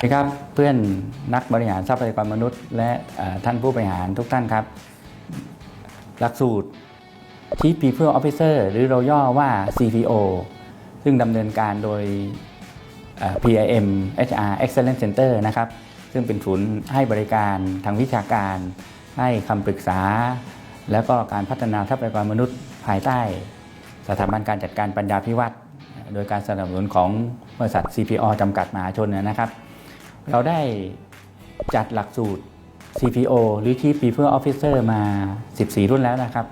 สวัสดีครับเพื่อนนักบริหารทรัพยากรมนุษย์ และท่านผู้บริหารทุกท่านครับ หลักสูตร Chief People Officer หรือเราย่อว่า CPO ซึ่งดำเนินการโดย PIM HR Excellence Center นะครับ ซึ่งเป็นศูนย์ให้บริการทางวิชาการ ให้คำปรึกษา แล้วก็การพัฒนาทรัพยากรมนุษย์ภายใต้ สถาบันการจัดการปัญญาพิวัตรโดยการสนับสนุนของบริษัท CPO จำกัดมหาชนนะครับ เราได้จัดหลักสูตร CPO หรือ Chief People Officer มา 14 รุ่นแล้วนะครับ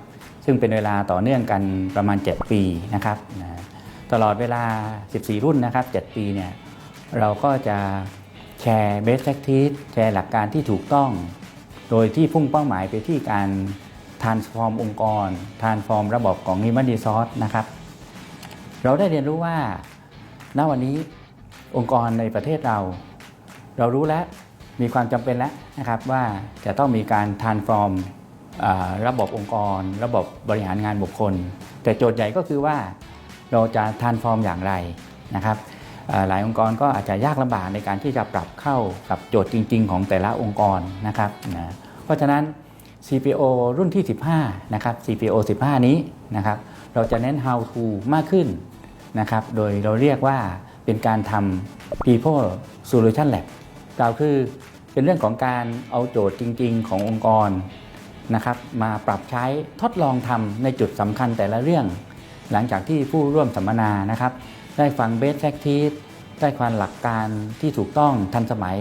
ซึ่งเป็นเวลาต่อเนื่องกันประมาณ 7 ปีนะครับนะตลอดเวลา 14 รุ่นนะครับ 7 ปีเนี่ยเราก็จะแชร์ best practice แชร์หลักการที่ถูกต้อง โดยที่พุ่งเป้าหมายไปที่การ transform องค์กร transform ระบบของ human resource นะครับ เราได้เรียนรู้ว่า ณ วันนี้องค์กรในประเทศเรา เรารู้แล้วมีความจำเป็นแล้วนะครับว่าจะต้องมีการ transform อ่าระบบองค์กร ระบบบริหารงานบุคคล แต่โจทย์ใหญ่ก็คือว่าเราจะ transform อย่างไรนะครับหลายองค์กรก็อาจจะยากลำบากในการที่จะปรับเข้ากับโจทย์จริง ๆ ของแต่ละองค์กรนะครับนะเพราะฉะนั้น CPO รุ่นที่ 15 นะครับ CPO 15 นี้นะครับเราจะเน้น how to มากขึ้นนะครับโดยเราเรียกว่าเป็นการทำ people solution lab กล่าวคือเป็นเรื่องของการเอาโจทย์จริง ๆ ขององค์กรนะครับมาปรับใช้ทดลองทำในจุดสำคัญแต่ละเรื่อง หลังจากที่ผู้ร่วมสัมมนานะครับ ได้ฟัง best practice ได้ความหลักการที่ถูกต้องทันสมัย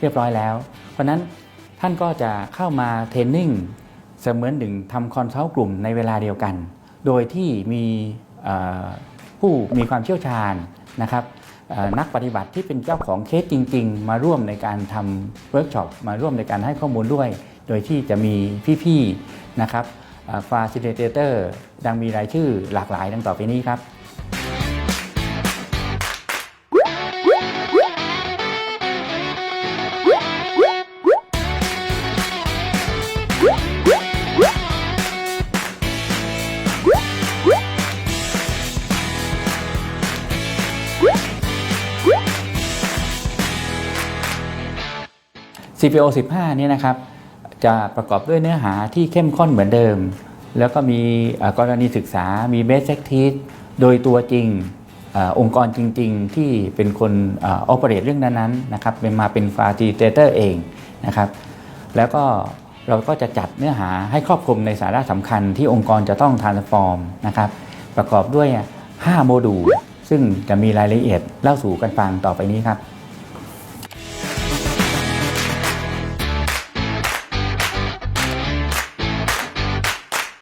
เรียบร้อยแล้ว เพราะนั้นท่านก็จะเข้ามาเทรนนิ่งเสมือนหนึ่งทำคอนซัลท์กลุ่มในเวลาเดียวกัน โดยที่มีผู้มีความเชี่ยวชาญนะครับ นักปฏิบัติที่เป็นเจ้าของเคสจริง ๆ มาร่วมในการทำเวิร์กช็อปมาร่วมในการให้ข้อมูลด้วย โดยที่จะมีพี่ๆนะครับฟาซิลิเตเตอร์ดังมีรายชื่อหลากหลายดังต่อไปนี้ครับ CPO 15เนี่ยนะครับจะประกอบด้วยเนื้อหาที่เข้มข้นเหมือนเดิม แล้วก็มีกรณีศึกษามี best practice โดยตัวจริงอองค์กรจริง ๆ ที่เป็นคนออ operate เรื่องนั้นๆนะครับเป็นมาเป็น facilitator เองนะครับแล้วก็เราก็จะจัดเนื้อหาให้ครอบคลุมในสาระสำคัญที่องค์กรจะต้อง transform นะครับประกอบด้วย 5 โมดูลซึ่งจะมีรายละเอียดเล่าสู่กันฟังต่อไปนี้ครับ